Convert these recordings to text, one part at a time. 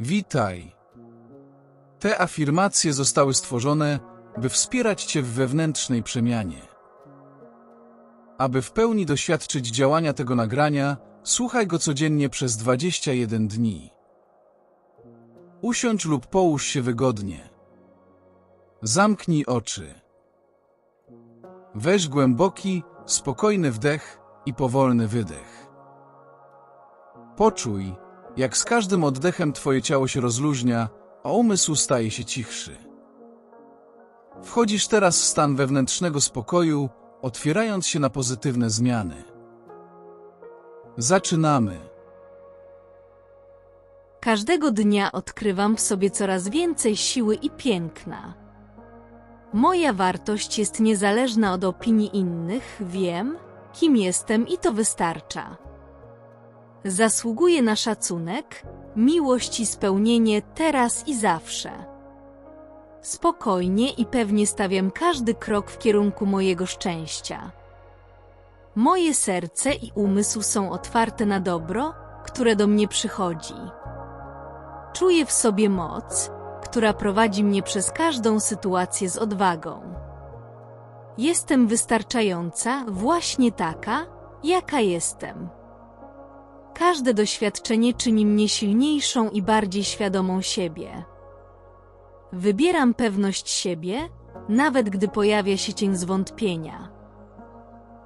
Witaj. Te afirmacje zostały stworzone, by wspierać Cię w wewnętrznej przemianie. Aby w pełni doświadczyć działania tego nagrania, słuchaj go codziennie przez 21 dni. Usiądź lub połóż się wygodnie. Zamknij oczy. Weź głęboki, spokojny wdech i powolny wydech. Poczuj, jak z każdym oddechem Twoje ciało się rozluźnia, a umysł staje się cichszy. Wchodzisz teraz w stan wewnętrznego spokoju, otwierając się na pozytywne zmiany. Zaczynamy. Każdego dnia odkrywam w sobie coraz więcej siły i piękna. Moja wartość jest niezależna od opinii innych, wiem, kim jestem i to wystarcza. Zasługuję na szacunek, miłość i spełnienie teraz i zawsze. Spokojnie i pewnie stawiam każdy krok w kierunku mojego szczęścia. Moje serce i umysł są otwarte na dobro, które do mnie przychodzi. Czuję w sobie moc, która prowadzi mnie przez każdą sytuację z odwagą. Jestem wystarczająca, właśnie taka, jaka jestem. Każde doświadczenie czyni mnie silniejszą i bardziej świadomą siebie. Wybieram pewność siebie, nawet gdy pojawia się cień zwątpienia.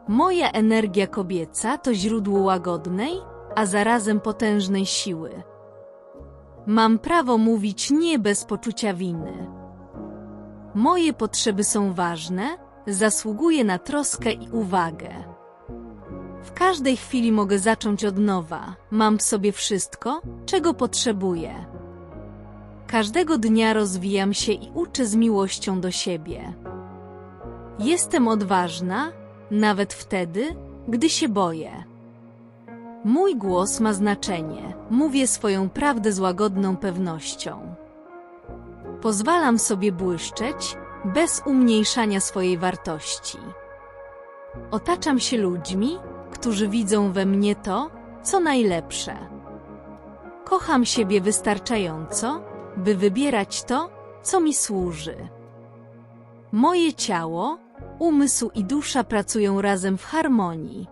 Moja energia kobieca to źródło łagodnej, a zarazem potężnej siły. Mam prawo mówić nie bez poczucia winy. Moje potrzeby są ważne, zasługuję na troskę i uwagę. W każdej chwili mogę zacząć od nowa. Mam w sobie wszystko, czego potrzebuję. Każdego dnia rozwijam się i uczę z miłością do siebie. Jestem odważna, nawet wtedy, gdy się boję. Mój głos ma znaczenie, mówię swoją prawdę z łagodną pewnością. Pozwalam sobie błyszczeć, bez umniejszania swojej wartości. Otaczam się ludźmi, którzy widzą we mnie to, co najlepsze. Kocham siebie wystarczająco, by wybierać to, co mi służy. Moje ciało, umysł i dusza pracują razem w harmonii.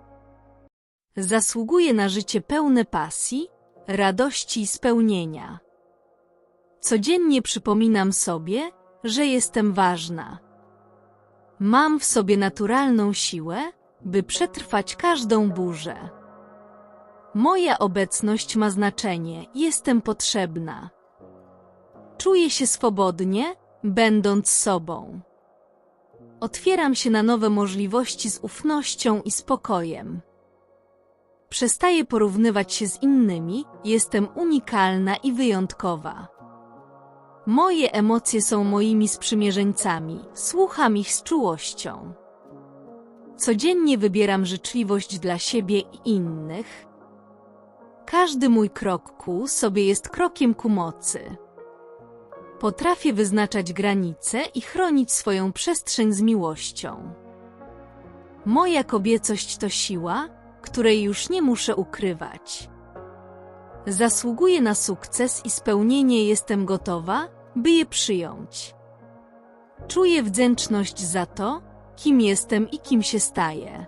Zasługuję na życie pełne pasji, radości i spełnienia. Codziennie przypominam sobie, że jestem ważna. Mam w sobie naturalną siłę, by przetrwać każdą burzę. Moja obecność ma znaczenie, jestem potrzebna. Czuję się swobodnie, będąc sobą. Otwieram się na nowe możliwości z ufnością i spokojem. Przestaję porównywać się z innymi, jestem unikalna i wyjątkowa. Moje emocje są moimi sprzymierzeńcami, słucham ich z czułością. Codziennie wybieram życzliwość dla siebie i innych. Każdy mój krok ku sobie jest krokiem ku mocy. Potrafię wyznaczać granice i chronić swoją przestrzeń z miłością. Moja kobiecość to siła, której już nie muszę ukrywać. Zasługuję na sukces i spełnienie, jestem gotowa, by je przyjąć. Czuję wdzięczność za to, kim jestem i kim się staję.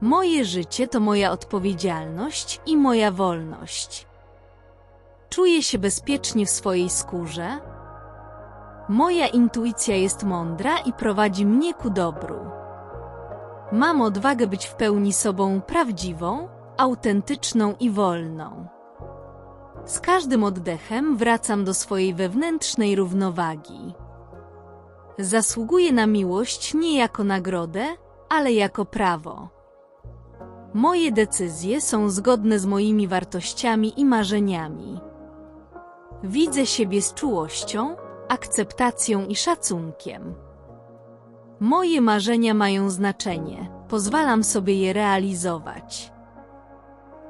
Moje życie to moja odpowiedzialność i moja wolność. Czuję się bezpiecznie w swojej skórze. Moja intuicja jest mądra i prowadzi mnie ku dobru. Mam odwagę być w pełni sobą prawdziwą, autentyczną i wolną. Z każdym oddechem wracam do swojej wewnętrznej równowagi. Zasługuję na miłość nie jako nagrodę, ale jako prawo. Moje decyzje są zgodne z moimi wartościami i marzeniami. Widzę siebie z czułością, akceptacją i szacunkiem. Moje marzenia mają znaczenie, pozwalam sobie je realizować.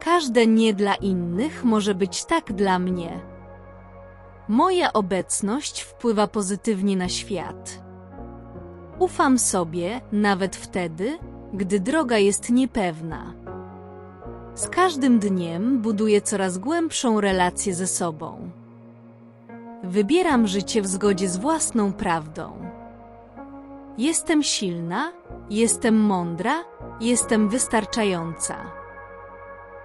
Każde nie dla innych może być tak dla mnie. Moja obecność wpływa pozytywnie na świat. Ufam sobie nawet wtedy, gdy droga jest niepewna. Z każdym dniem buduję coraz głębszą relację ze sobą. Wybieram życie w zgodzie z własną prawdą. Jestem silna, jestem mądra, jestem wystarczająca.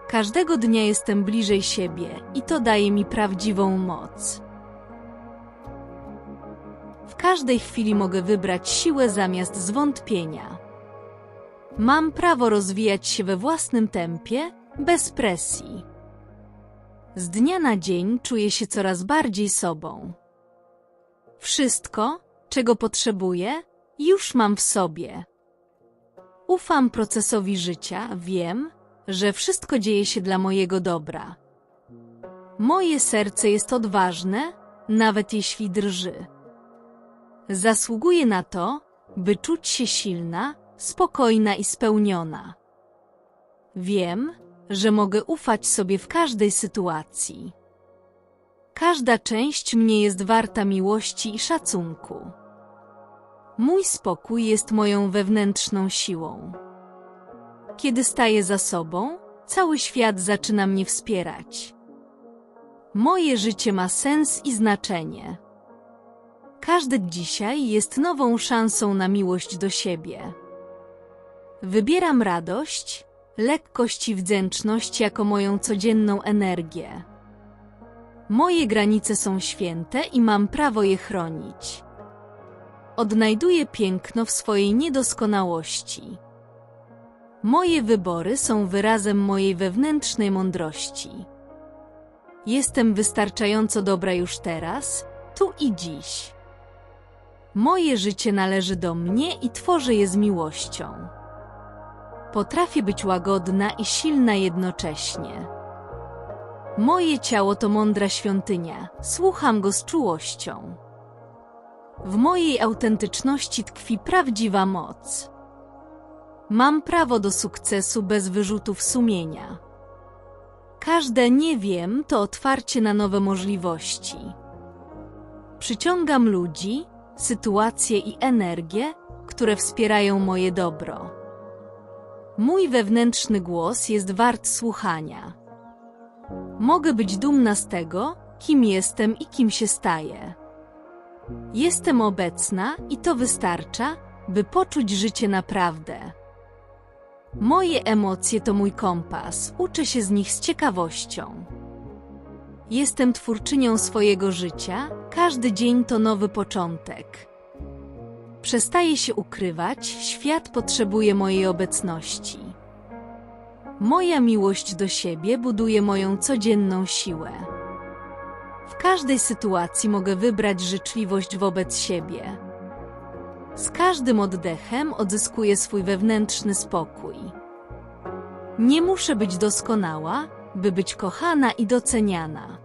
Każdego dnia jestem bliżej siebie i to daje mi prawdziwą moc. W każdej chwili mogę wybrać siłę zamiast zwątpienia. Mam prawo rozwijać się we własnym tempie, bez presji. Z dnia na dzień czuję się coraz bardziej sobą. Wszystko, czego potrzebuję, już mam w sobie. Ufam procesowi życia, wiem, że wszystko dzieje się dla mojego dobra. Moje serce jest odważne, nawet jeśli drży. Zasługuję na to, by czuć się silna, spokojna i spełniona. Wiem, że mogę ufać sobie w każdej sytuacji. Każda część mnie jest warta miłości i szacunku. Mój spokój jest moją wewnętrzną siłą. Kiedy staję za sobą, cały świat zaczyna mnie wspierać. Moje życie ma sens i znaczenie. Każdy dzisiaj jest nową szansą na miłość do siebie. Wybieram radość, lekkość i wdzięczność jako moją codzienną energię. Moje granice są święte i mam prawo je chronić. Odnajduję piękno w swojej niedoskonałości. Moje wybory są wyrazem mojej wewnętrznej mądrości. Jestem wystarczająco dobra już teraz, tu i dziś. Moje życie należy do mnie i tworzę je z miłością. Potrafię być łagodna i silna jednocześnie. Moje ciało to mądra świątynia, słucham go z czułością. W mojej autentyczności tkwi prawdziwa moc. Mam prawo do sukcesu bez wyrzutów sumienia. Każde nie wiem to otwarcie na nowe możliwości. Przyciągam ludzi, sytuacje i energię, które wspierają moje dobro. Mój wewnętrzny głos jest wart słuchania. Mogę być dumna z tego, kim jestem i kim się staję. Jestem obecna i to wystarcza, by poczuć życie naprawdę. Moje emocje to mój kompas, uczę się z nich z ciekawością. Jestem twórczynią swojego życia, każdy dzień to nowy początek. Przestaję się ukrywać, świat potrzebuje mojej obecności. Moja miłość do siebie buduje moją codzienną siłę. W każdej sytuacji mogę wybrać życzliwość wobec siebie. Z każdym oddechem odzyskuję swój wewnętrzny spokój. Nie muszę być doskonała, by być kochana i doceniana.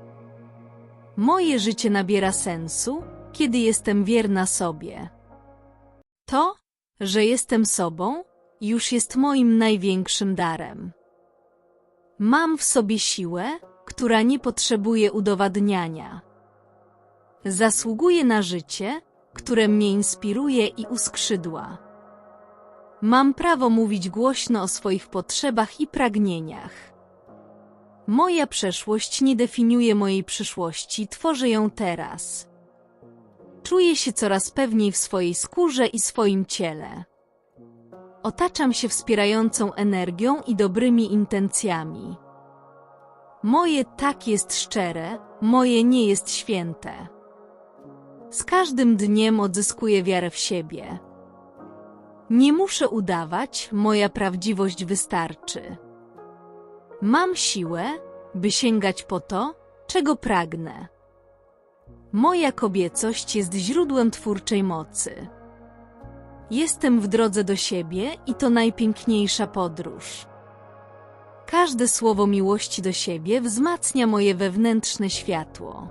Moje życie nabiera sensu, kiedy jestem wierna sobie. To, że jestem sobą, już jest moim największym darem. Mam w sobie siłę, która nie potrzebuje udowadniania. Zasługuję na życie, które mnie inspiruje i uskrzydła. Mam prawo mówić głośno o swoich potrzebach i pragnieniach. Moja przeszłość nie definiuje mojej przyszłości, tworzę ją teraz. Czuję się coraz pewniej w swojej skórze i swoim ciele. Otaczam się wspierającą energią i dobrymi intencjami. Moje tak jest szczere, moje nie jest święte. Z każdym dniem odzyskuję wiarę w siebie. Nie muszę udawać, moja prawdziwość wystarczy. Mam siłę, by sięgać po to, czego pragnę. Moja kobiecość jest źródłem twórczej mocy. Jestem w drodze do siebie i to najpiękniejsza podróż. Każde słowo miłości do siebie wzmacnia moje wewnętrzne światło.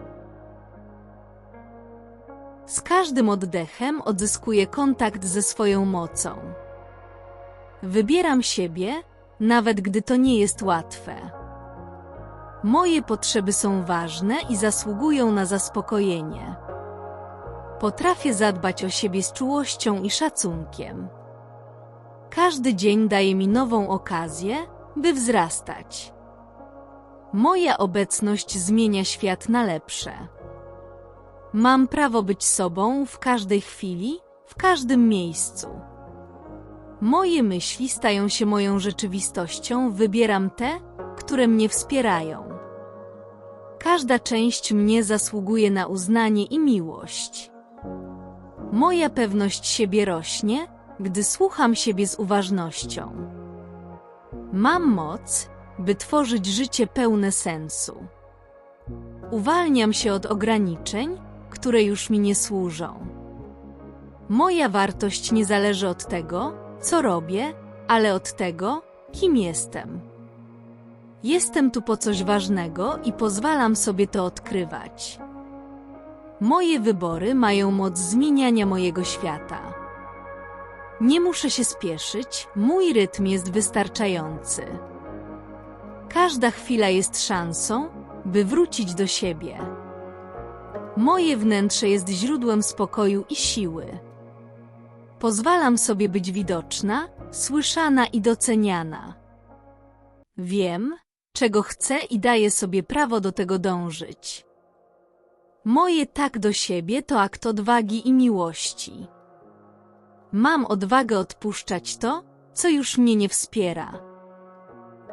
Z każdym oddechem odzyskuję kontakt ze swoją mocą. Wybieram siebie, nawet gdy to nie jest łatwe. Moje potrzeby są ważne i zasługują na zaspokojenie. Potrafię zadbać o siebie z czułością i szacunkiem. Każdy dzień daje mi nową okazję, by wzrastać. Moja obecność zmienia świat na lepsze. Mam prawo być sobą w każdej chwili, w każdym miejscu. Moje myśli stają się moją rzeczywistością, wybieram te, które mnie wspierają. Każda część mnie zasługuje na uznanie i miłość. Moja pewność siebie rośnie, gdy słucham siebie z uważnością. Mam moc, by tworzyć życie pełne sensu. Uwalniam się od ograniczeń, które już mi nie służą. Moja wartość nie zależy od tego, co robię, ale od tego, kim jestem. Jestem tu po coś ważnego i pozwalam sobie to odkrywać. Moje wybory mają moc zmieniania mojego świata. Nie muszę się spieszyć, mój rytm jest wystarczający. Każda chwila jest szansą, by wrócić do siebie. Moje wnętrze jest źródłem spokoju i siły. Pozwalam sobie być widoczna, słyszana i doceniana. Wiem, czego chcę i daję sobie prawo do tego dążyć. Moje tak do siebie to akt odwagi i miłości. Mam odwagę odpuszczać to, co już mnie nie wspiera.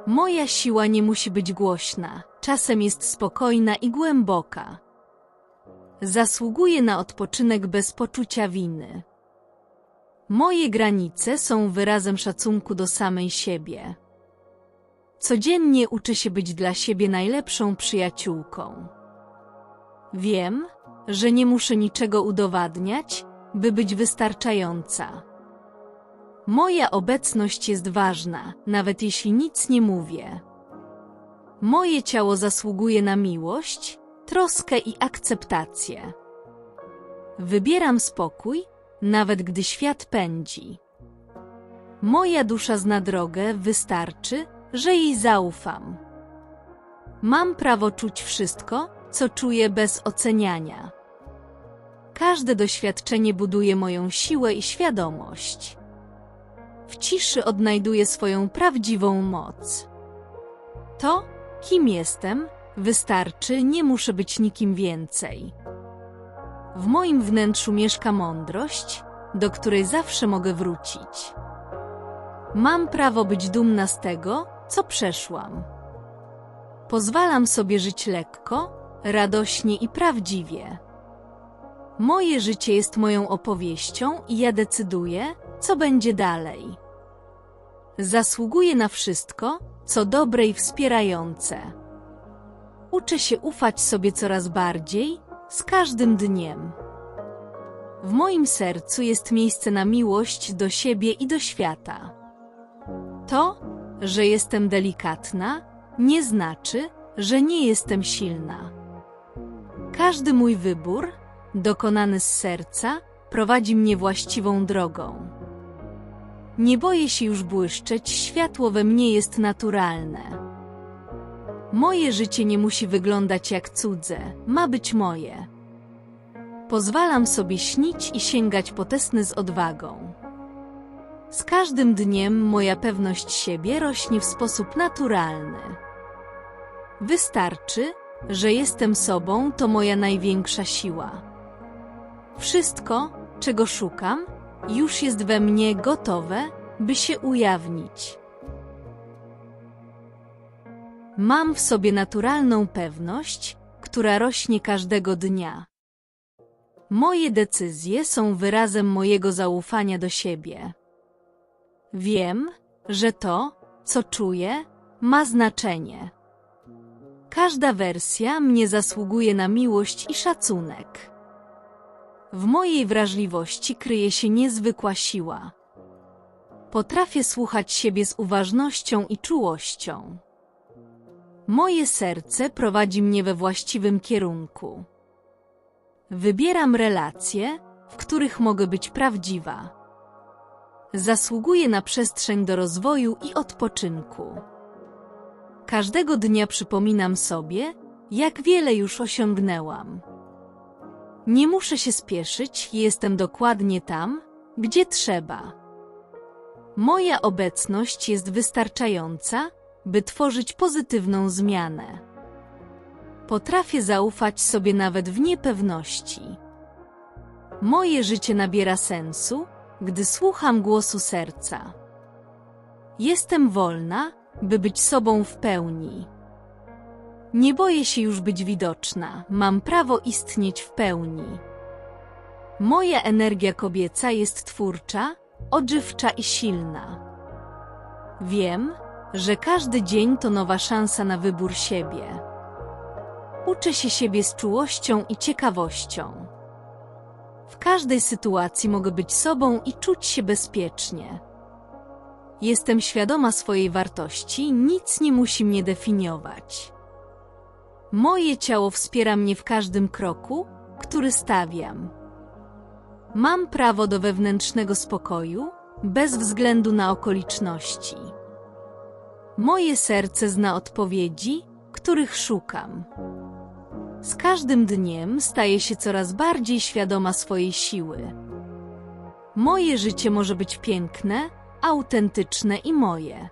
Moja siła nie musi być głośna, czasem jest spokojna i głęboka. Zasługuję na odpoczynek bez poczucia winy. Moje granice są wyrazem szacunku do samej siebie. Codziennie uczę się być dla siebie najlepszą przyjaciółką. Wiem, że nie muszę niczego udowadniać, by być wystarczająca. Moja obecność jest ważna, nawet jeśli nic nie mówię. Moje ciało zasługuje na miłość, troskę i akceptację. Wybieram spokój, nawet gdy świat pędzi. Moja dusza zna drogę, wystarczy, że jej zaufam. Mam prawo czuć wszystko, co czuję bez oceniania. Każde doświadczenie buduje moją siłę i świadomość. W ciszy odnajduję swoją prawdziwą moc. To, kim jestem, wystarczy, nie muszę być nikim więcej. W moim wnętrzu mieszka mądrość, do której zawsze mogę wrócić. Mam prawo być dumna z tego, co przeszłam. Pozwalam sobie żyć lekko, radośnie i prawdziwie. Moje życie jest moją opowieścią i ja decyduję, co będzie dalej. Zasługuję na wszystko, co dobre i wspierające. Uczę się ufać sobie coraz bardziej, z każdym dniem. W moim sercu jest miejsce na miłość do siebie i do świata. To, że jestem delikatna, nie znaczy, że nie jestem silna. Każdy mój wybór, dokonany z serca, prowadzi mnie właściwą drogą. Nie boję się już błyszczeć, światło we mnie jest naturalne. Moje życie nie musi wyglądać jak cudze, ma być moje. Pozwalam sobie śnić i sięgać po z odwagą. Z każdym dniem moja pewność siebie rośnie w sposób naturalny. Wystarczy, że jestem sobą, to moja największa siła. Wszystko, czego szukam, już jest we mnie gotowe, by się ujawnić. Mam w sobie naturalną pewność, która rośnie każdego dnia. Moje decyzje są wyrazem mojego zaufania do siebie. Wiem, że to, co czuję, ma znaczenie. Każda wersja mnie zasługuje na miłość i szacunek. W mojej wrażliwości kryje się niezwykła siła. Potrafię słuchać siebie z uważnością i czułością. Moje serce prowadzi mnie we właściwym kierunku. Wybieram relacje, w których mogę być prawdziwa. Zasługuję na przestrzeń do rozwoju i odpoczynku. Każdego dnia przypominam sobie, jak wiele już osiągnęłam. Nie muszę się spieszyć, jestem dokładnie tam, gdzie trzeba. Moja obecność jest wystarczająca, by tworzyć pozytywną zmianę. Potrafię zaufać sobie nawet w niepewności. Moje życie nabiera sensu, gdy słucham głosu serca. Jestem wolna, by być sobą w pełni. Nie boję się już być widoczna, mam prawo istnieć w pełni. Moja energia kobieca jest twórcza, odżywcza i silna. Wiem, że każdy dzień to nowa szansa na wybór siebie. Uczę się siebie z czułością i ciekawością. W każdej sytuacji mogę być sobą i czuć się bezpiecznie. Jestem świadoma swojej wartości, nic nie musi mnie definiować. Moje ciało wspiera mnie w każdym kroku, który stawiam. Mam prawo do wewnętrznego spokoju, bez względu na okoliczności. Moje serce zna odpowiedzi, których szukam. Z każdym dniem staję się coraz bardziej świadoma swojej siły. Moje życie może być piękne, autentyczne i moje.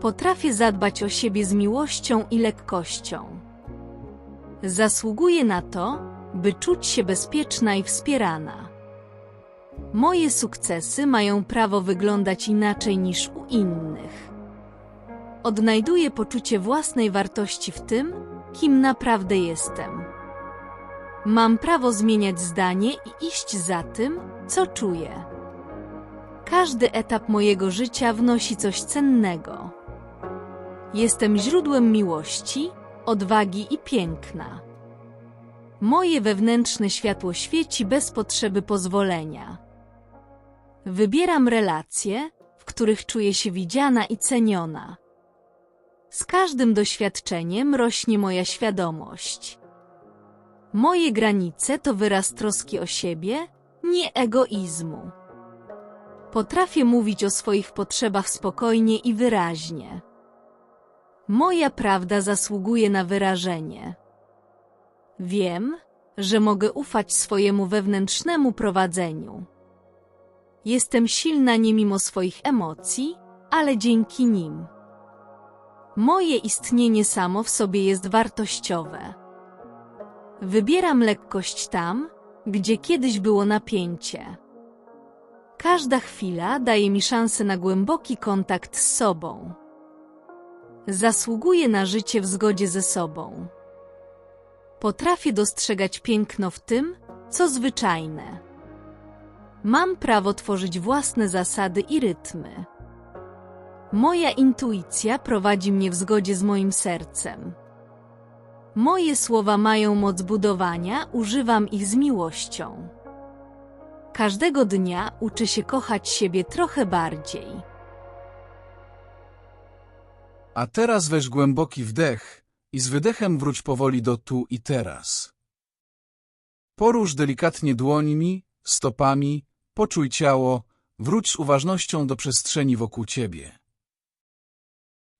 Potrafię zadbać o siebie z miłością i lekkością. Zasługuję na to, by czuć się bezpieczna i wspierana. Moje sukcesy mają prawo wyglądać inaczej niż u innych. Odnajduję poczucie własnej wartości w tym, kim naprawdę jestem. Mam prawo zmieniać zdanie i iść za tym, co czuję. Każdy etap mojego życia wnosi coś cennego. Jestem źródłem miłości, odwagi i piękna. Moje wewnętrzne światło świeci bez potrzeby pozwolenia. Wybieram relacje, w których czuję się widziana i ceniona. Z każdym doświadczeniem rośnie moja świadomość. Moje granice to wyraz troski o siebie, nie egoizmu. Potrafię mówić o swoich potrzebach spokojnie i wyraźnie. Moja prawda zasługuje na wyrażenie. Wiem, że mogę ufać swojemu wewnętrznemu prowadzeniu. Jestem silna nie mimo swoich emocji, ale dzięki nim. Moje istnienie samo w sobie jest wartościowe. Wybieram lekkość tam, gdzie kiedyś było napięcie. Każda chwila daje mi szansę na głęboki kontakt z sobą. Zasługuję na życie w zgodzie ze sobą. Potrafię dostrzegać piękno w tym, co zwyczajne. Mam prawo tworzyć własne zasady i rytmy. Moja intuicja prowadzi mnie w zgodzie z moim sercem. Moje słowa mają moc budowania, używam ich z miłością. Każdego dnia uczę się kochać siebie trochę bardziej. A teraz weź głęboki wdech i z wydechem wróć powoli do tu i teraz. Porusz delikatnie dłońmi, stopami, poczuj ciało, wróć z uważnością do przestrzeni wokół ciebie.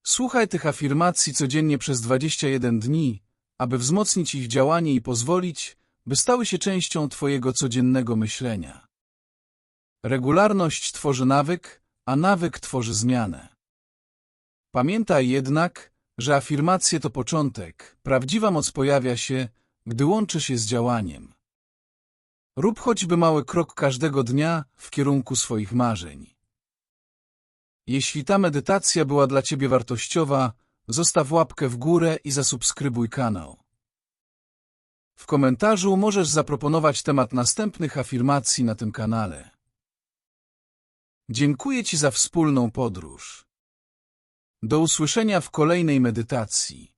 Słuchaj tych afirmacji codziennie przez 21 dni, aby wzmocnić ich działanie i pozwolić, by stały się częścią Twojego codziennego myślenia. Regularność tworzy nawyk, a nawyk tworzy zmianę. Pamiętaj jednak, że afirmacje to początek, prawdziwa moc pojawia się, gdy łączy się z działaniem. Rób choćby mały krok każdego dnia w kierunku swoich marzeń. Jeśli ta medytacja była dla Ciebie wartościowa, zostaw łapkę w górę i zasubskrybuj kanał. W komentarzu możesz zaproponować temat następnych afirmacji na tym kanale. Dziękuję Ci za wspólną podróż. Do usłyszenia w kolejnej medytacji.